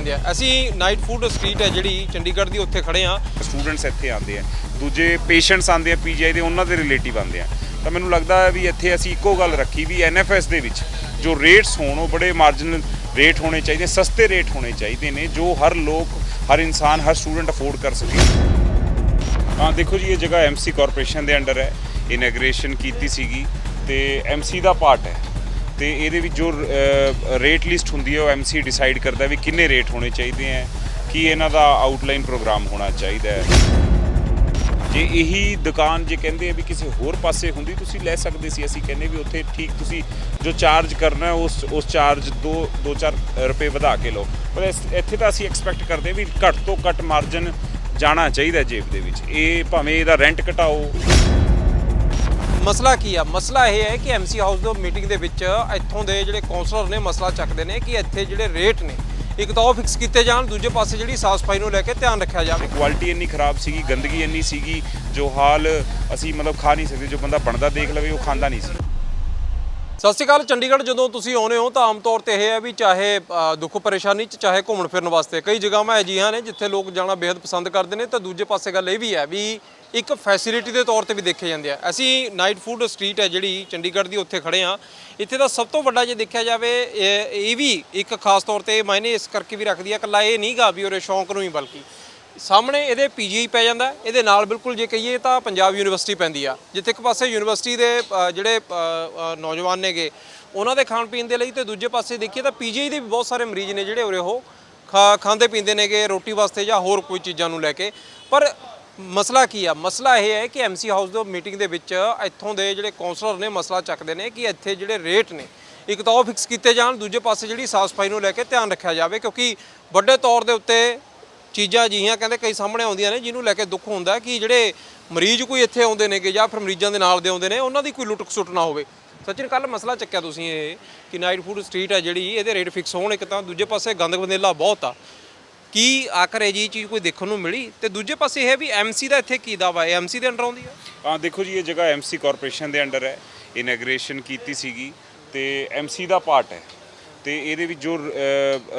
ਹੁੰਦੇ ਆ। ਅਸੀਂ ਨਾਈਟ ਫੂਡ ਸਟਰੀਟ ਹੈ ਜਿਹੜੀ, ਚੰਡੀਗੜ੍ਹ ਦੀ ਉੱਥੇ ਖੜੇ ਆ ਸਟੂਡੈਂਟਸ ਇੱਥੇ ਆਉਂਦੇ ਆ। ਦੂਜੇ ਪੇਸ਼ੈਂਟਸ ਆਉਂਦੇ ਆ ਪੀਜੀਆਈ ਦੇ, ਉਹਨਾਂ ਦੇ ਰਿਲੇਟਿਵ ਆਉਂਦੇ ਆ। ਤਾਂ ਮੈਨੂੰ ਲੱਗਦਾ ਹੈ ਵੀ ਇੱਥੇ ਅਸੀਂ ਇੱਕੋ ਗੱਲ ਰੱਖੀ ਵੀ ਐਨਐਫਐਸ ਦੇ ਵਿੱਚ ਜੋ ਰੇਟਸ ਹੋਣ, ਉਹ ਬੜੇ ਮਾਰਜਨਲ ਰੇਟ ਹੋਣੇ ਚਾਹੀਦੇ, ਸਸਤੇ ਰੇਟ ਹੋਣੇ ਚਾਹੀਦੇ ਨੇ, ਜੋ ਹਰ ਲੋਕ, ਹਰ ਇਨਸਾਨ, ਹਰ ਸਟੂਡੈਂਟ ਅਫੋਰਡ ਕਰ ਸਕੇ। ਹਾਂ, ਦੇਖੋ ਜੀ, ਇਹ ਜਗ੍ਹਾ ਐਮਸੀ ਕਾਰਪੋਰੇਸ਼ਨ ਦੇ ਅੰਡਰ ਹੈ। ਇਨੈਗਰੇਸ਼ਨ ਕੀਤੀ ਸੀਗੀ ਤੇ ਐਮਸੀ ਦਾ ਪਾਰਟ ਹੈ। ਤੇ ਇਹਦੇ ਵਿੱਚ ਜੋ ਰੇਟ ਲਿਸਟ ਹੁੰਦੀ ਹੈ, ਉਹ ਐਮਸੀ ਡਿਸਾਈਡ ਕਰਦਾ ਵੀ ਕਿੰਨੇ ਰੇਟ ਹੋਣੇ ਚਾਹੀਦੇ ਹੈ, ਕੀ ਇਹਨਾਂ ਦਾ ਆਊਟਲਾਈਨ ਪ੍ਰੋਗਰਾਮ ਹੋਣਾ ਚਾਹੀਦਾ ਹੈ। ਜੇ ਇਹੀ ਦੁਕਾਨ ਜੇ ਕਹਿੰਦੇ ਆ ਵੀ ਕਿਸੇ ਹੋਰ ਪਾਸੇ ਹੁੰਦੀ, ਤੁਸੀਂ ਲੈ ਸਕਦੇ ਸੀ, ਅਸੀਂ ਕਹਿੰਦੇ ਵੀ ਉੱਥੇ ਠੀਕ ਤੁਸੀਂ ਜੋ ਚਾਰਜ ਕਰਨਾ ਉਸ ਉਸ ਚਾਰਜ 2 2-4 ਰੁਪਏ ਵਧਾ ਕੇ ਲਓ। ਪਰ ਇਸ- ਇੱਥੇ ਤਾਂ ਅਸੀਂ ਐਕਸਪੈਕਟ ਕਰਦੇ ਵੀ ਘੱਟ ਤੋਂ ਘੱਟ ਮਾਰਜਨ ਜਾਣਾ ਚਾਹੀਦਾ ਜੇਬ ਦੇ ਵਿੱਚ। ਇਹ ਭਾਵੇਂ ਇਹਦਾ ਰੈਂਟ ਘਟਾਓ ਮਸਲਾ ਕੀ ਆ? ਮਸਲਾ ਇਹ ਹੈ ਕਿ ਐਮਸੀ ਹਾਊਸ ਦੇ ਮੀਟਿੰਗ ਦੇ ਵਿੱਚ ਇੱਥੋਂ ਦੇ ਜਿਹੜੇ ਕਾਉਂਸਲਰ ਨੇ ਮਸਲਾ ਚੱਕਦੇ ਨੇ ਕਿ ਇੱਥੇ ਜਿਹੜੇ ਰੇਟ ਨੇ, ਇੱਕ ਤਾਂ ਉਹ ਫਿਕਸ ਕੀਤੇ ਜਾਣ, ਦੂਜੇ ਪਾਸੇ ਜਿਹੜੀ ਸਾਫ਼ ਸਫ਼ਾਈ ਨੂੰ ਲੈ ਕੇ ਧਿਆਨ ਰੱਖਿਆ ਜਾਵੇ। ਕੁਆਲਿਟੀ ਇੰਨੀ ਖਰਾਬ ਸੀਗੀ, ਗੰਦਗੀ ਇੰਨੀ ਸੀਗੀ, ਜੋ ਹਾਲ ਅਸੀਂ ਮਤਲਬ ਖਾ ਨਹੀਂ ਸਕਦੇ, ਜੋ ਬੰਦਾ ਬਣਦਾ ਦੇਖ ਲਵੇ, ਉਹ ਖਾਂਦਾ ਨਹੀਂ ਸੀ। ਸਤਿ ਸ਼੍ਰੀ ਅਕਾਲ, ਚੰਡੀਗੜ੍ਹ ਜਦੋਂ ਤੁਸੀਂ ਆਉਨੇ ਹੋ ਤਾਂ ਆਮ ਤੌਰ ਤੇ ਇਹ ਹੈ ਵੀ ਚਾਹੇ ਦੁੱਖ ਪਰੇਸ਼ਾਨੀ ਚ ਚਾਹੇ ਘੁੰਮਣ ਫਿਰਨ ਵਾਸਤੇ, ਕਈ ਜਗ੍ਹਾਵਾਂ ਅਜਿਹੀਆਂ ਨੇ ਜਿੱਥੇ ਲੋਕ ਜਾਣਾ ਬੇहद ਪਸੰਦ ਕਰਦੇ ਨੇ, ਤਾਂ ਦੂਜੇ ਪਾਸੇ ਗੱਲ ਇਹ ਵੀ ਹੈ ਵੀ ਇੱਕ ਫੈਸਿਲਿਟੀ ਦੇ ਤੌਰ ਤੇ ਵੀ ਦੇਖੇ ਜਾਂਦੇ ਆ। ਅਸੀਂ ਨਾਈਟ ਫੂਡ ਸਟਰੀਟ ਹੈ ਜਿਹੜੀ ਚੰਡੀਗੜ੍ਹ ਦੀ ਉੱਥੇ ਖੜੇ ਆ ਇੱਥੇ ਦਾ ਸਭ ਤੋਂ ਵੱਡਾ ਜੇ ਦੇਖਿਆ ਜਾਵੇ, ਇਹ ਵੀ ਇੱਕ ਖਾਸ ਤੌਰ ਤੇ ਮਾਇਨੇ ਇਸ ਕਰਕੇ ਵੀ ਰੱਖਦੀ ਆ, ਇਕੱਲਾ ਇਹ ਨਹੀਂਗਾ ਵੀ ਉਹਦੇ ਸ਼ੌਂਕ ਨੂੰ ਹੀ ਬਲਕਿ ਸਾਹਮਣੇ ਇਹਦੇ ਪੀਜੀਆਈ ਪੈ ਜਾਂਦਾ, ਇਹਦੇ ਨਾਲ ਬਿਲਕੁਲ ਜੇ ਕਹੀਏ ਤਾਂ ਪੰਜਾਬ ਯੂਨੀਵਰਸਿਟੀ ਪੈਂਦੀ ਆ। ਜਿੱਥੇ ਇੱਕ ਪਾਸੇ ਯੂਨੀਵਰਸਿਟੀ ਦੇ ਜਿਹੜੇ ਨੌਜਵਾਨ ਨੇਗੇ, ਉਹਨਾਂ ਦੇ ਖਾਣ ਪੀਣ ਦੇ ਲਈ ਤੇ ਦੂਜੇ ਪਾਸੇ ਦੇਖੀਏ ਤਾਂ ਪੀਜੀਆਈ ਦੇ ਵੀ ਬਹੁਤ ਸਾਰੇ ਮਰੀਜ਼ ਨੇ ਜਿਹੜੇ ਉਰੇ ਉਹ ਖਾ, ਖਾਂਦੇ ਪੀਂਦੇ ਨੇਗੇ, ਰੋਟੀ ਵਾਸਤੇ ਜਾਂ ਹੋਰ ਕੋਈ ਚੀਜ਼ਾਂ ਨੂੰ ਲੈ ਕੇ। ਪਰ ਮਸਲਾ ਕੀ ਆ? ਮਸਲਾ ਇਹ ਹੈ ਕਿ ਐਮਸੀ ਹਾਊਸ ਦੇ ਮੀਟਿੰਗ ਦੇ ਵਿੱਚ ਇੱਥੋਂ ਦੇ ਜਿਹੜੇ ਕਾਉਂਸਲਰ ਨੇ ਮਸਲਾ ਚੱਕਦੇ ਨੇ ਕਿ ਇੱਥੇ ਜਿਹੜੇ ਰੇਟ ਨੇ, ਇੱਕ ਤਾਂ ਉਹ ਫਿਕਸ ਕੀਤੇ ਜਾਣ, ਦੂਜੇ ਪਾਸੇ ਜਿਹੜੀ ਸਾਫ਼ ਸਫ਼ਾਈ ਨੂੰ ਲੈ ਕੇ ਧਿਆਨ ਰੱਖਿਆ ਜਾਵੇ ਕਿਉਂਕਿ ਵੱਡੇ ਤੌਰ ਦੇ ਉੱਤੇ ਚੀਜ਼ਾਂ ਅਜਿਹੀਆਂ ਕਹਿੰਦੇ ਕਈ ਸਾਹਮਣੇ ਆਉਂਦੀਆਂ ਨੇ ਜਿਹਨੂੰ ਲੈ ਕੇ ਦੁੱਖ ਹੁੰਦਾ ਕਿ ਜਿਹੜੇ ਮਰੀਜ਼ ਕੋਈ ਇੱਥੇ ਆਉਂਦੇ ਨੇਗੇ ਜਾਂ ਫਿਰ ਮਰੀਜ਼ਾਂ ਦੇ ਨਾਲ ਦੇ ਆਉਂਦੇ ਨੇ, ਉਹਨਾਂ ਦੀ ਕੋਈ ਲੁੱਟਕ ਸੁੱਟ ਨਾ ਹੋਵੇ। ਸਚਿਨ ਕੱਲ ਮਸਲਾ ਚੱਕਿਆ ਤੁਸੀਂ ਇਹ ਕਿ ਨਾਈਟ ਫੂਡ ਸਟਰੀਟ ਹੈ ਜਿਹੜੀ, ਇਹਦੇ ਰੇਟ ਫਿਕਸ ਹੋਣ ਇੱਕ ਤਾਂ ਦੂਜੇ ਪਾਸੇ ਗੰਦ ਬੰਦੇਲਾ ਬਹੁਤ ਆ। ਕੀ ਆਖਰ ਇਹ ਜੀ ਚੀਜ਼ ਕੋਈ ਦੇਖਣ ਨੂੰ ਮਿਲੀ? ਤੇ ਦੂਜੇ ਪਾਸੇ ਇਹ ਹੈ ਵੀ ਐਮਸੀ ਦਾ ਇੱਥੇ ਕੀ ਦਾਵਾ ਹੈ? ਐਮਸੀ ਦੇ ਅੰਡਰ ਆਉਂਦੀ ਹੈ ਹਾਂ, ਦੇਖੋ ਜੀ, ਇਹ ਜਗ੍ਹਾ ਐਮਸੀ ਕਾਰਪੋਰੇਸ਼ਨ ਦੇ ਅੰਡਰ ਹੈ। ਇਨੈਗ੍ਰੇਸ਼ਨ ਕੀਤੀ ਸੀਗੀ ਤੇ ਐਮਸੀ ਦਾ ਪਾਰਟ ਹੈ। ਤੇ ਇਹਦੇ ਵਿੱਚ ਜੋ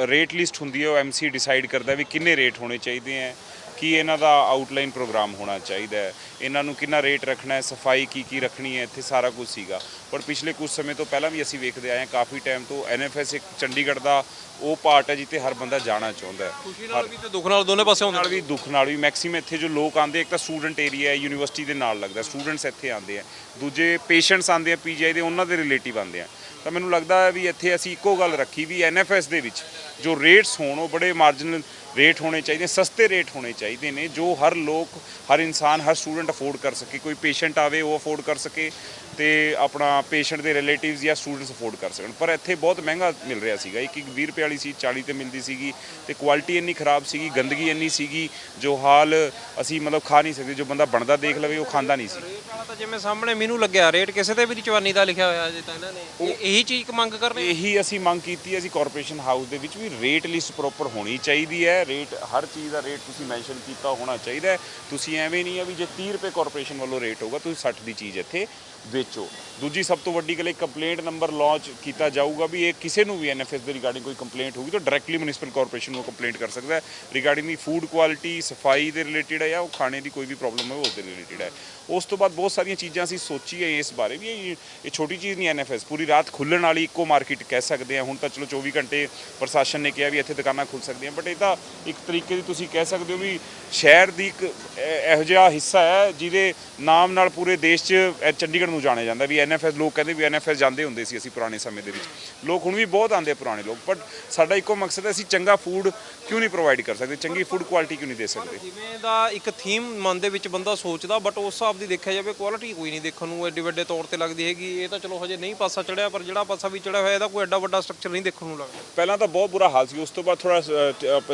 ਰੇਟ ਲਿਸਟ ਹੁੰਦੀ ਹੈ, ਉਹ ਐਮਸੀ ਡਿਸਾਈਡ ਕਰਦਾ ਵੀ ਕਿੰਨੇ ਰੇਟ ਹੋਣੇ ਚਾਹੀਦੇ ਹੈ। ਕੀ ਇਹਨਾਂ ਦਾ ਆਊਟਲਾਈਨ ਪ੍ਰੋਗਰਾਮ ਹੋਣਾ ਚਾਹੀਦਾ ਹੈ? ਇਹਨਾਂ ਨੂੰ ਕਿੰਨਾ ਰੇਟ ਰੱਖਣਾ ਹੈ? ਸਫ਼ਾਈ ਕੀ ਕੀ ਰੱਖਣੀ ਹੈ? ਇੱਥੇ ਸਾਰਾ ਕੁਝ ਸੀਗਾ। ਪਰ ਪਿਛਲੇ ਕੁਝ ਸਮੇਂ ਤੋਂ ਪਹਿਲਾਂ ਵੀ ਅਸੀਂ ਵੇਖਦੇ ਆਏ ਹਾਂ ਕਾਫੀ ਟਾਈਮ ਤੋਂ ਐਨਐਫਐਸ ਇੱਕ ਚੰਡੀਗੜ੍ਹ ਦਾ ਉਹ ਪਾਰਟ ਹੈ ਜਿੱਥੇ ਹਰ ਬੰਦਾ ਜਾਣਾ ਚਾਹੁੰਦਾ ਹੈ। ਖੁਸ਼ੀ ਨਾਲ ਵੀ ਤੇ ਦੁੱਖ ਨਾਲ ਦੋਨੇ ਪਾਸੇ ਨਾਲ ਹੁੰਦੇ ਵੀ ਦੁੱਖ ਨਾਲ ਵੀ। ਮੈਕਸਿਮਮ ਇੱਥੇ ਜੋ ਲੋਕ ਆਉਂਦੇ ਇੱਕ ਤਾਂ ਸਟੂਡੈਂਟ ਏਰੀਆ ਹੈ ਯੂਨੀਵਰਸਿਟੀ ਦੇ ਨਾਲ ਲੱਗਦਾ ਸਟੂਡੈਂਟਸ ਇੱਥੇ ਆਉਂਦੇ ਆ। ਦੂਜੇ ਪੇਸ਼ੈਂਟਸ ਆਉਂਦੇ ਆ ਪੀਜੀਆਈ ਦੇ ਉਹਨਾਂ ਦੇ ਰਿਲੇਟਿਵ ਆਉਂਦੇ ਆ। ਤਾਂ ਮੈਨੂੰ ਲੱਗਦਾ ਵੀ ਇੱਥੇ ਅਸੀਂ ਇੱਕੋ ਗੱਲ ਰੱਖੀ ਵੀ ਐਨਐਫਐਸ ਦੇ ਵਿੱਚ ਜੋ ਰੇਟਸ ਹੋਣ ਉਹ ਬੜੇ ਮਾਰਜਨਲ ਰੇਟ ਹੋਣੇ ਚਾਹੀਦੇ ਸਸਤੇ ਰੇਟ ਹੋਣੇ ਚਾਹੀਦੇ ਨੇ ਜੋ ਹਰ ਲੋਕ ਹਰ ਇਨਸਾਨ ਹਰ ਸਟੂਡੈਂਟ ਅਫੋਰਡ ਕਰ ਸਕੇ। ਕੋਈ ਪੇਸ਼ੈਂਟ ਆਵੇ ਉਹ ਅਫੋਰਡ ਕਰ ਸਕੇ ਤੇ ਆਪਣਾ ਪੇਸ਼ੈਂਟ ਦੇ ਰਿਲੇਟਿਵਸ ਜਾਂ ਸਟੂਡੈਂਟਸ ਅਫੋਰਡ ਕਰ ਸਕਣ। ਪਰ ਇੱਥੇ ਬਹੁਤ ਮਹਿੰਗਾ ਮਿਲ ਰਿਹਾ ਸੀਗਾ। ਇੱਕ ਇੱਕ 20 ਰੁਪਏ ਵਾਲੀ ਸੀ 40 ਤੇ ਮਿਲਦੀ ਸੀਗੀ ਤੇ ਕੁਆਲਿਟੀ ਇੰਨੀ ਖਰਾਬ ਸੀਗੀ ਗੰਦਗੀ ਇੰਨੀ ਸੀਗੀ ਜੋ ਹਾਲ ਅਸੀਂ ਮਤਲਬ ਖਾ ਨਹੀਂ ਸਕਦੇ ਜੋ ਬੰਦਾ ਬਣਦਾ ਦੇਖ ਲਵੇ ਉਹ ਖਾਂਦਾ ਨਹੀਂ ਸੀ। ਤਾਂ ਜਿਵੇਂ ਸਾਹਮਣੇ ਮੈਨੂੰ ਲੱਗਿਆ ਰੇਟ ਕਿਸੇ ਤੇ ਵੀ ਨਹੀਂ ਚਵਾਨੀ ਦਾ ਲਿਖਿਆ ਹੋਇਆ ਜੇ ਤਾਂ ਇਹਨਾਂ ਨੇ। ਇਹ- ਚੀਜ਼ ਮੰਗ ਕਰ ਰਹੇ ਇਹੀ ਅਸੀਂ ਮੰਗ ਕੀਤੀ ਅਸੀਂ ਕਾਰਪੋਰੇਸ਼ਨ ਹਾਊਸ ਦੇ ਵਿੱਚ ਵੀ ਰੇਟ ਲਿਸਟ ਪ੍ਰੋਪਰ ਹੋਣੀ ਚਾਹੀਦੀ ਹੈ। ਰੇਟ ਹਰ ਚੀਜ਼ ਦਾ ਰੇਟ ਤੁਸੀਂ ਮੈਂਸ਼ਨ ਕੀਤਾ ਹੋਣਾ ਚਾਹੀਦਾ ਹੈ। ਤੁਸੀਂ ਐਵੇਂ ਨਹੀਂ ਆ ਵੀ ਜੇ 30 ਰੁਪਏ ਕਾਰਪੋਰੇਸ਼ਨ ਵੱਲੋਂ ਰੇਟ ਹੋਊਗਾ, ਤੁਸੀਂ 60 ਦੀ ਚੀਜ਼ ਇੱਥੇ ਵੇਚੋ। ਦੂਜੀ ਸਭ ਤੋਂ ਵੱਡੀ ਗੱਲ ਇਹ ਕੰਪਲੇਂਟ ਨੰਬਰ ਲਾਂਚ ਕੀਤਾ ਜਾਊਗਾ ਵੀ ਇਹ ਕਿਸੇ ਨੂੰ ਵੀ ਐਨਐਫਐਸ ਦੇ ਰਿਗਾਰਡਿੰਗ ਕੋਈ ਕੰਪਲੇਂਟ ਹੋਊਗੀ, ਤਾਂ ਡਾਇਰੈਕਟਲੀ ਮਿਊਨਿਸਪਲ ਕਾਰਪੋਰੇਸ਼ਨ ਨੂੰ ਕੰਪਲੇਂਟ ਕਰ ਸਕਦਾ ਹੈ। ਰਿਗਾਰਡਿੰਗ ਦੀ ਫੂਡ ਕੁਆਲਿਟੀ ਸਫ਼ਾਈ ਦੇ ਰਿਲੇਟਿਡ ਹੈ ਜਾਂ ਉਹ ਖਾਣੇ ਦੀ ਕੋਈ ਵੀ ਪ੍ਰੋਬਲਮ ਹੈ ਉਸ ਦੇ ਰਿਲੇਟਡ ਹੈ ਉਸ ਤੋਂ ਬਾਅਦ ਬਹੁਤ ਸਾਰੀਆਂ ਚੀਜ਼ਾਂ ਅਸੀਂ ਸੋਚੀ ਹੈ ਇਸ ਬਾਰੇ ਵੀ ਇਹ ਇਹ ਛੋਟੀ ਚੀਜ਼ ਨਹੀਂ ਐਨਐਫਐਸ ਪੂਰੀ ਰਾਤ ਖੁੱਲਣ ਵਾਲੀ ਇੱਕੋ ਮਾਰਕੀਟ ਕਹਿ ਸਕਦੇ ਹਾਂ ਹੁਣ ਤਾਂ ਚਲੋ 24 ਘੰਟੇ ਪ੍ਰਸ਼ਾਸਨ ਨੇ ਕਿਹਾ ਵੀ ਇੱਥੇ ਦੁਕਾਨਾਂ ਖੁੱਲ ਸਕਦੀਆਂ ਬਟ ਇਹ ਤਾਂ ਇੱਕ ਤਰੀਕੇ ਦੀ ਤੁਸੀਂ ਕਹਿ ਸਕਦੇ ਹੋ ਵੀ ਸ਼ਹਿਰ ਦੀ ਇੱਕ ਇਹ- ਜਿਹਾ ਹਿੱਸਾ ਹੈ ਜਿਹਦੇ ਨਾਮ ਨਾਲ ਪੂਰੇ ਦੇਸ਼ 'ਚ ਚੰਡੀਗੜ੍ਹ ਨੂੰ ਜਾਣਿਆ ਜਾਂਦਾ ਵੀ ਐਨਐਫਐਸ ਲੋਕ ਕਹਿੰਦੇ ਵੀ ਐਨਐਫਐਸ ਜਾਂਦੇ ਹੁੰਦੇ ਸੀ ਅਸੀਂ ਪੁਰਾਣੇ ਸਮੇਂ ਦੇ ਵਿੱਚ। ਲੋਕ ਹੁਣ ਵੀ ਬਹੁਤ ਆਉਂਦੇ ਆ ਪੁਰਾਣੇ ਲੋਕ ਬਟ ਸਾਡਾ ਇੱਕੋ ਮਕਸਦ ਹੈ ਅਸੀਂ ਚੰਗਾ ਫੂਡ ਕਿਉਂ ਨਹੀਂ ਪ੍ਰੋਵਾਈਡ ਕਰ ਸਕਦੇ ਚੰਗੀ ਫੂਡ ਕੁਆਲਿਟੀ ਕਿਉਂ ਨਹੀਂ ਦੇ ਸਕਦੇ? ਜਿਵੇਂ ਦਾ ਇੱਕ ਥੀਮ ਮਨ ਦੇ ਵਿੱਚ ਬੰਦਾ ਸੋਚਦਾ ਬਟ ਉਸ ਹਿਸਾਬ ਦੀ ਦੇਖਿਆ ਜਾਵੇ ਕੁਆਲਿਟੀ ਕੋਈ ਨਹੀਂ ਦੇਖਣ ਨੂੰ ਐਡੇ ਵੱਡੇ ਤੌਰ ਤੇ ਲੱਗਦੀ ਹੈਗੀ। ਇਹ ਤਾਂ ਚਲੋ ਹਜੇ ਨਹੀਂ ਪਾਸਾ ਚੜਿਆ ਪਰ ਜਿਹੜਾ ਪਾਸਾ ਵੀ ਚੜਿਆ ਹੋਇਆ ਇਹਦਾ ਕੋਈ ਐਡਾ ਵੱਡਾ ਸਟਰਕਚਰ ਨਹੀਂ ਦੇਖਣ ਨੂੰ ਲੱਗਦਾ। ਪਹਿਲਾਂ ਤਾਂ ਬਹੁਤ ਬੁਰਾ ਹਾਲ ਸੀ, ਉਸ ਤੋਂ ਬਾਅਦ ਥੋੜਾ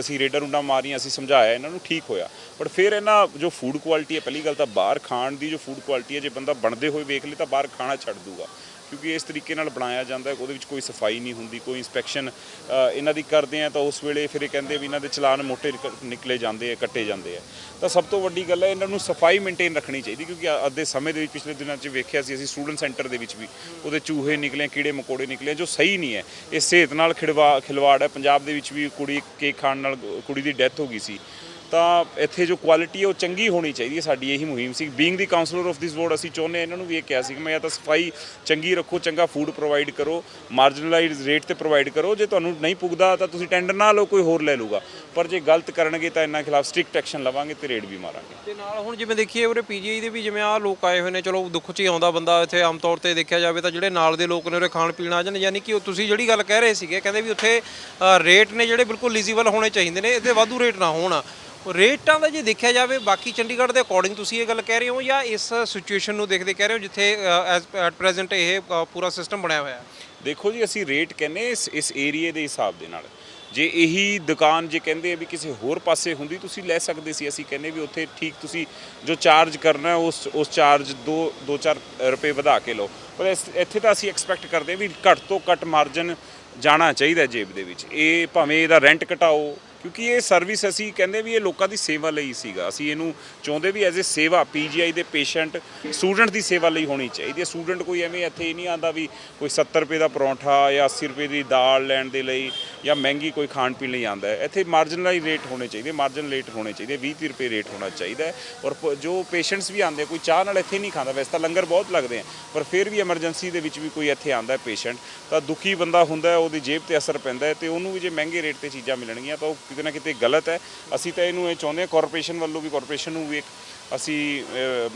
ਅਸੀਂ ਰੇਡਰ ਰੁੰਡਾ ਮਾਰੀਆਂ, ਅਸੀਂ ਸਮਝਾਇਆ, ਇਹਨਾਂ ਨੂੰ ਠੀਕ ਹੋਇਆ। ਪਰ ਫਿਰ ਇਹਨਾਂ ਜੋ ਫੂਡ ਕੁਆਲਿਟੀ ਹੈ, ਪਹਿਲੀ ਗੱਲ ਤਾਂ ਬਾਹਰ ਖਾਣ ਦੀ ਜੋ ਫੂਡ ਕੁਆਲਿਟੀ ਹੈ, ਜੇ ਬੰਦਾ ਬਣਦੇ ਹੋਏ ਵੇਖ ਲੇ ਤਾਂ ਬਾਹਰ ਖਾਣਾ ਛੱਡ ਦੂਗਾ। ਕਿਉਂਕਿ ਇਸ ਤਰੀਕੇ ਨਾਲ ਬਣਾਇਆ ਜਾਂਦਾ ਉਹਦੇ ਵਿੱਚ ਕੋਈ ਸਫ਼ਾਈ ਨਹੀਂ ਹੁੰਦੀ, ਕੋਈ ਇਨਸਪੈਕਸ਼ਨ ਇਹਨਾਂ ਦੀ ਕਰਦੇ ਆ ਤਾਂ ਉਸ ਵੇਲੇ ਫਿਰ ਇਹ ਕਹਿੰਦੇ ਵੀ ਇਹਨਾਂ ਦੇ ਚਲਾਨ ਮੋਟੇ ਨਿਕਲੇ ਜਾਂਦੇ ਆ, ਕੱਟੇ ਜਾਂਦੇ ਆ। ਤਾਂ ਸਭ ਤੋਂ ਵੱਡੀ ਗੱਲ ਹੈ ਇਹਨਾਂ ਨੂੰ ਸਫ਼ਾਈ ਮੇਨਟੇਨ ਰੱਖਣੀ ਚਾਹੀਦੀ ਕਿਉਂਕਿ ਅੱਜ ਦੇ ਸਮੇਂ ਦੇ ਵਿੱਚ ਪਿਛਲੇ ਦਿਨਾਂ 'ਚ ਵੇਖਿਆ ਸੀ ਅਸੀਂ ਸਟੂਡੈਂਟ ਸੈਂਟਰ ਦੇ ਵਿੱਚ ਵੀ ਉਹਦੇ ਚੂਹੇ ਨਿਕਲੇ, ਕੀੜੇ ਮਕੌੜੇ ਨਿਕਲੇ ਜੋ ਸਹੀ ਨਹੀਂ ਹੈ। ਇਹ ਸਿਹਤ ਨਾਲ ਖਿਡਵਾ ਖਿਲਵਾੜ ਹੈ। ਪੰਜਾਬ ਦੇ ਵਿੱਚ ਵੀ ਕੁੜੀ ਕੇਕ ਖਾਣ ਨਾਲ ਕੁੜੀ ਦੀ ਡੈਥ ਹੋ ਗਈ ਸੀ। ਤਾਂ ਇੱਥੇ ਜੋ ਕੁਆਲਿਟੀ ਹੈ ਉਹ ਚੰਗੀ ਹੋਣੀ ਚਾਹੀਦੀ ਹੈ, ਸਾਡੀ ਇਹੀ ਮੁਹਿੰਮ ਸੀ। Being the councillor of this board ਅਸੀਂ ਚਾਹੁੰਦੇ ਹਾਂ, ਇਹਨਾਂ ਨੂੰ ਵੀ ਇਹ ਕਿਹਾ ਸੀ ਕਿ ਮੈਂ ਜਾਂ ਤਾਂ ਸਫ਼ਾਈ ਚੰਗੀ ਰੱਖੋ, ਚੰਗਾ ਫੂਡ ਪ੍ਰੋਵਾਈਡ ਕਰੋ ਮਾਰਜਨਲਾਈਜ਼ਡ ਰੇਟ ਤੇ ਪ੍ਰੋਵਾਈਡ ਕਰੋ। ਜੇ ਤੁਹਾਨੂੰ ਨਹੀਂ ਪੁੱਗਦਾ ਤਾਂ ਤੁਸੀਂ ਟੈਂਡਰ ਨਾ ਲਓ, ਕੋਈ ਹੋਰ ਲੈ ਲੂਗਾ ਪਰ ਜੇ ਗਲਤ ਕਰਨਗੇ ਤਾਂ ਇਹਨਾਂ ਖਿਲਾਫ ਸਟ੍ਰਿਕਟ ਐਕਸ਼ਨ ਲਵਾਂਗੇ ਤੇ ਰੇਡ ਵੀ ਮਾਰਾਂਗੇ। ਤੇ ਨਾਲ ਹੁਣ ਜਿਵੇਂ ਦੇਖੀਏ ਉਰੇ ਪੀਜੀਆਈ ਦੇ ਵੀ ਜਿਵੇਂ ਆ ਲੋਕ ਆਏ ਹੋਏ ਨੇ, ਚਲੋ ਦੁੱਖ 'ਚ ਹੀ ਆਉਂਦਾ ਬੰਦਾ ਇੱਥੇ ਆਮ ਤੌਰ ਤੇ ਦੇਖਿਆ ਜਾਵੇ ਤਾਂ ਜਿਹੜੇ ਨਾਲ ਦੇ ਲੋਕ ਨੇ ਉਰੇ ਖਾਣ ਪੀਣ ਆ ਜਾਣ ਯਾਨੀ ਕਿ ਉਹ ਤੁਸੀਂ ਜਿਹੜੀ ਗੱਲ ਕਹਿ ਰਹੇ ਸੀਗੇ, ਕਹਿੰਦੇ ਵੀ ਉੱਥੇ ਰੇਟ ਨੇ ਜਿਹੜੇ ਬਿਲਕੁਲ ਲੀਜ਼ੀਬਲ ਹੋਣੇ ਚਾਹੀਦੇ ਨੇ, ਇਹਦੇ ਵਾਧੂ ਰੇਟ ਨਾ ਹੋਣ। ਰੇਟਾਂ ਦਾ ਜੇ ਦੇਖਿਆ ਜਾਵੇ, ਬਾਕੀ ਚੰਡੀਗੜ੍ਹ ਦੇ ਅਕੋਰਡਿੰਗ ਤੁਸੀਂ ਇਹ ਗੱਲ ਕਹਿ ਰਹੇ ਹੋ ਜਾਂ ਇਸ ਸਿਚੁਏਸ਼ਨ ਨੂੰ ਦੇਖਦੇ ਕਹਿ ਰਹੇ ਹੋ ਜਿੱਥੇ ਐਟ ਪ੍ਰੈਜ਼ੈਂਟ ਇਹ ਪੂਰਾ ਸਿਸਟਮ ਬਣਿਆ ਹੋਇਆ? ਹੈ ਦੇਖੋ ਜੀ, ਅਸੀਂ ਰੇਟ ਕਹਿੰਨੇ ਇਸ ਇਸ ਏਰੀਏ ਦੇ ਹਿਸਾਬ ਦੇ ਨਾਲ। ਜੇ ਇਹੀ ਦੁਕਾਨ ਜੇ ਕਹਿੰਦੇ ਆ ਵੀ ਕਿਸੇ ਹੋਰ ਪਾਸੇ ਹੁੰਦੀ, ਤੁਸੀਂ ਲੈ ਸਕਦੇ ਸੀ। ਅਸੀਂ ਕਹਿੰਨੇ ਵੀ ਉੱਥੇ ਠੀਕ ਤੁਸੀਂ ਜੋ ਚਾਰਜ ਕਰਨਾ, ਉਸ ਉਸ ਚਾਰਜ 2 2-4 ਰੁਪਏ ਵਧਾ ਕੇ ਲਓ। ਪਰ ਇਸ- ਇੱਥੇ ਤਾਂ ਅਸੀਂ ਐਕਸਪੈਕਟ ਕਰਦੇ ਹਾਂ ਵੀ ਘੱਟ ਤੋਂ ਘੱਟ ਮਾਰਜਨ ਜਾਣਾ ਚਾਹੀਦਾ ਜੇਬ ਦੇ ਵਿੱਚ। ਇਹ ਭਾਵੇਂ ਇਹਦਾ ਰੈਂਟ ਘਟਾਓ ਕਿਉਂਕਿ ਇਹ ਸਰਵਿਸ ਅਸੀਂ ਕਹਿੰਦੇ ਵੀ ਇਹ ਲੋਕਾਂ ਦੀ ਸੇਵਾ ਲਈ ਸੀਗਾ। ਅਸੀਂ ਇਹਨੂੰ ਚਾਹੁੰਦੇ ਵੀ ਐਜ਼ ਅ ਸੇਵਾ ਪੀਜੀਆਈ ਦੇ ਪੇਸ਼ੈਂਟ ਸਟੂਡੈਂਟ ਦੀ ਸੇਵਾ ਲਈ ਹੋਣੀ ਚਾਹੀਦੀ ਹੈ। ਸਟੂਡੈਂਟ ਕੋਈ ਐਵੇਂ ਇੱਥੇ ਨਹੀਂ ਆਂਦਾ ਵੀ ਕੋਈ 70 ਰੁਪਏ ਦਾ ਪਰੌਂਠਾ ਜਾਂ 80 ਰੁਪਏ ਦੀ ਦਾਲ ਲੈਣ ਦੇ ਲਈ ਜਾਂ ਮਹਿੰਗੀ ਕੋਈ ਖਾਣ ਪੀਣ ਲਈ ਆਂਦਾ ਹੈ। ਇੱਥੇ ਮਾਰਜਨਲਾਈ ਰੇਟ ਹੋਣੇ ਚਾਹੀਦੇ ਮਾਰਜਨ ਰੇਟ ਹੋਣੇ ਚਾਹੀਦੇ 20 30 ਰੁਪਏ ਰੇਟ ਹੋਣਾ ਚਾਹੀਦਾ ਔਰ ਪ- ਜੋ ਪੇਸ਼ੈਂਟਸ ਵੀ ਆਂਦੇ, ਕੋਈ ਚਾਹ ਨਾਲ ਇੱਥੇ ਨਹੀਂ ਖਾਂਦਾ, ਵੈਸੇ ਤਾਂ ਲੰਗਰ ਬਹੁਤ ਲੱਗਦੇ ਆ ਪਰ ਫਿਰ ਵੀ ਐਮਰਜੈਂਸੀ ਦੇ ਵਿੱਚ ਵੀ ਕੋਈ ਇੱਥੇ ਆਂਦਾ ਪੇਸ਼ੈਂਟ ਤਾਂ ਦੁਖੀ ਬੰਦਾ ਹੁੰਦਾ ਉਹਦੀ ਜੇਬ ਤੇ ਅਸਰ ਪੈਂਦਾ ਹੈ ਤੇ ਉਹਨੂੰ ਵੀ ਜੇ ਮਹਿੰਗੇ ਰੇਟ ਤੇ ਚੀਜ਼ਾਂ ਮਿਲਣਗੀਆਂ ਤਾਂ ਉਹ ਕਿਤੇ ਨਾ ਕਿਤੇ ਗਲਤ ਹੈ। ਅਸੀਂ ਤਾਂ ਇਹਨੂੰ ਇਹ ਚਾਹੁੰਦੇ ਹਾਂ ਕਾਰਪੋਰੇਸ਼ਨ ਵੱਲੋਂ ਵੀ ਕਾਰਪੋਰੇਸ਼ਨ ਨੂੰ ਵੀ ਇੱਕ ਅਸੀਂ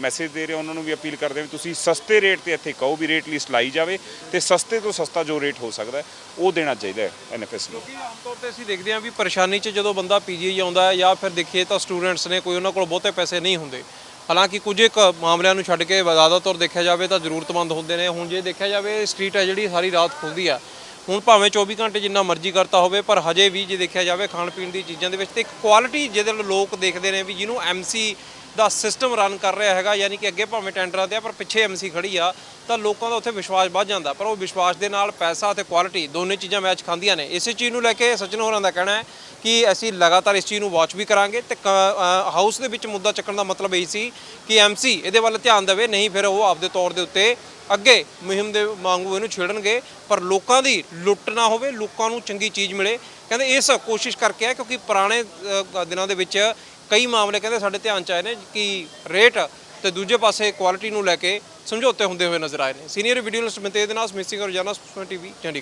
ਮੈਸੇਜ ਦੇ ਰਹੇ ਉਹਨਾਂ ਨੂੰ ਵੀ ਅਪੀਲ ਕਰਦੇ ਹਾਂ ਵੀ ਤੁਸੀਂ ਸਸਤੇ ਰੇਟ ਤੇ ਇੱਥੇ ਕਹੋ ਵੀ ਰੇਟ ਲਿਸਟ ਲਾਈ ਜਾਵੇ ਤੇ ਸਸਤੇ ਤੋਂ ਸਸਤਾ ਜੋ ਰੇਟ ਹੋ ਸਕਦਾ ਉਹ ਦੇਣਾ ਚਾਹੀਦਾ ਹੈ ਐਨਐਫਐਸ ਨੂੰ। ਕਿਉਂਕਿ ਆਮ ਤੌਰ ਤੇ ਅਸੀਂ ਦੇਖਦੇ ਹਾਂ ਵੀ ਪਰੇਸ਼ਾਨੀ 'ਚ ਜਦੋਂ ਬੰਦਾ ਪੀਜੀਆਈ ਆਉਂਦਾ ਹੈ ਜਾਂ ਫਿਰ ਦੇਖੀਏ ਤਾਂ ਸਟੂਡੈਂਟਸ ਨੇ ਕੋਈ ਉਹਨਾਂ ਕੋਲ ਬਹੁਤੇ ਪੈਸੇ ਨਹੀਂ ਹੁੰਦੇ। ਹਾਲਾਂਕਿ ਕੁਝ ਇੱਕ ਮਾਮਲਿਆਂ ਨੂੰ ਛੱਡ ਕੇ ਜ਼ਿਆਦਾਤਰ ਦੇਖਿਆ ਜਾਵੇ ਤਾਂ ਜ਼ਰੂਰਤਮੰਦ ਹੁੰਦੇ ਨੇ। ਹੁਣ ਜੇ ਦੇਖਿਆ ਜਾਵੇ ਸਟਰੀਟ ਹੈ ਜਿਹੜੀ, ਸਾਰੀ ਰਾਤ ਖੁੱਲਦੀ ਆ। ਹੁਣ ਭਾਵੇਂ 24 ਘੰਟੇ ਜਿੰਨਾ ਮਰਜ਼ੀ ਕਰਤਾ ਹੋਵੇ, ਪਰ ਹਜੇ ਵੀ ਜੇ ਦੇਖਿਆ ਜਾਵੇ ਖਾਣ ਪੀਣ ਦੀ ਚੀਜ਼ਾਂ ਦੇ ਵਿੱਚ ਤੇ ਇੱਕ ਕੁਆਲਿਟੀ ਜਿਹਦੇ ਨਾਲ ਲੋਕ ਦੇਖਦੇ ਨੇ ਵੀ ਜਿਹਨੂੰ ਐਮਸੀ ਦਾ ਸਿਸਟਮ ਰਨ ਕਰ ਰਿਹਾ ਹੈਗਾ, ਯਾਨੀ ਕਿ ਅੱਗੇ ਭਾਵੇਂ ਟੈਂਡਰਾਂ ਤੇ ਆ, ਪਰ ਪਿੱਛੇ ਐਮਸੀ ਖੜੀ ਆ, ਤਾਂ ਲੋਕਾਂ ਦਾ ਉੱਥੇ ਵਿਸ਼ਵਾਸ ਵੱਧ ਜਾਂਦਾ। ਪਰ ਉਹ ਵਿਸ਼ਵਾਸ ਦੇ ਨਾਲ ਪੈਸਾ ਤੇ ਕੁਆਲਿਟੀ ਦੋਨੇ ਚੀਜ਼ਾਂ ਮੈਚ ਖਾਂਦੀਆਂ ਨੇ। ਇਸੇ ਚੀਜ਼ ਨੂੰ ਲੈ ਕੇ ਸਚਿਨ ਹੋਰਾਂ ਦਾ ਕਹਿਣਾ ਹੈ ਕਿ ਅਸੀਂ ਲਗਾਤਾਰ ਇਸ ਚੀਜ਼ ਨੂੰ ਵਾਚ ਵੀ ਕਰਾਂਗੇ ਤੇ ਹਾਊਸ ਦੇ ਵਿੱਚ ਮੁੱਦਾ ਚੱਕਣ ਦਾ ਮਤਲਬ ਇਹ ਸੀ ਕਿ ਐਮਸੀ ਇਹਦੇ ਵੱਲ ਧਿਆਨ ਦੇਵੇ, ਨਹੀਂ ਫਿਰ ਉਹ ਆਪਦੇ ਤੌਰ ਦੇ ਉੱਤੇ ਅੱਗੇ ਮੁਹਿੰਮ ਦੇ ਵਾਂਗੂ ਇਹਨੂੰ ਛੇੜਨਗੇ, ਪਰ ਲੋਕਾਂ ਦੀ ਲੁੱਟ ਨਾ ਹੋਵੇ, ਲੋਕਾਂ ਨੂੰ ਚੰਗੀ ਚੀਜ਼ ਮਿਲੇ। ਕਹਿੰਦੇ ਇਸ ਕੋਸ਼ਿਸ਼ ਕਰਕੇ ਆ, ਕਿਉਂਕਿ ਪੁਰਾਣੇ ਦਿਨਾਂ ਦੇ ਵਿੱਚ ਕਈ ਮਾਮਲੇ ਕਹਿੰਦੇ ਸਾਡੇ ਧਿਆਨ ਚ ਆਏ ਨੇ ਕਿ ਰੇਟ ਤੇ ਦੂਜੇ ਪਾਸੇ ਕੁਆਲਿਟੀ ਨੂੰ ਲੈ ਕੇ ਸਮਝੌਤੇ ਹੁੰਦੇ ਹੋਏ ਨਜ਼ਰ ਆਏ ਨੇ। ਸੀਨੀਅਰ ਵੀਡੀਓ ਜਰਨਲਿਸਟ ਮਨਤੇਜ ਦੇ ਨਾਲ ਸਮਿਸਿੰਗ ਰੋਜ਼ਾਨਾ ਟੀਵੀ, ਚੰਡੀਗੜ੍ਹ।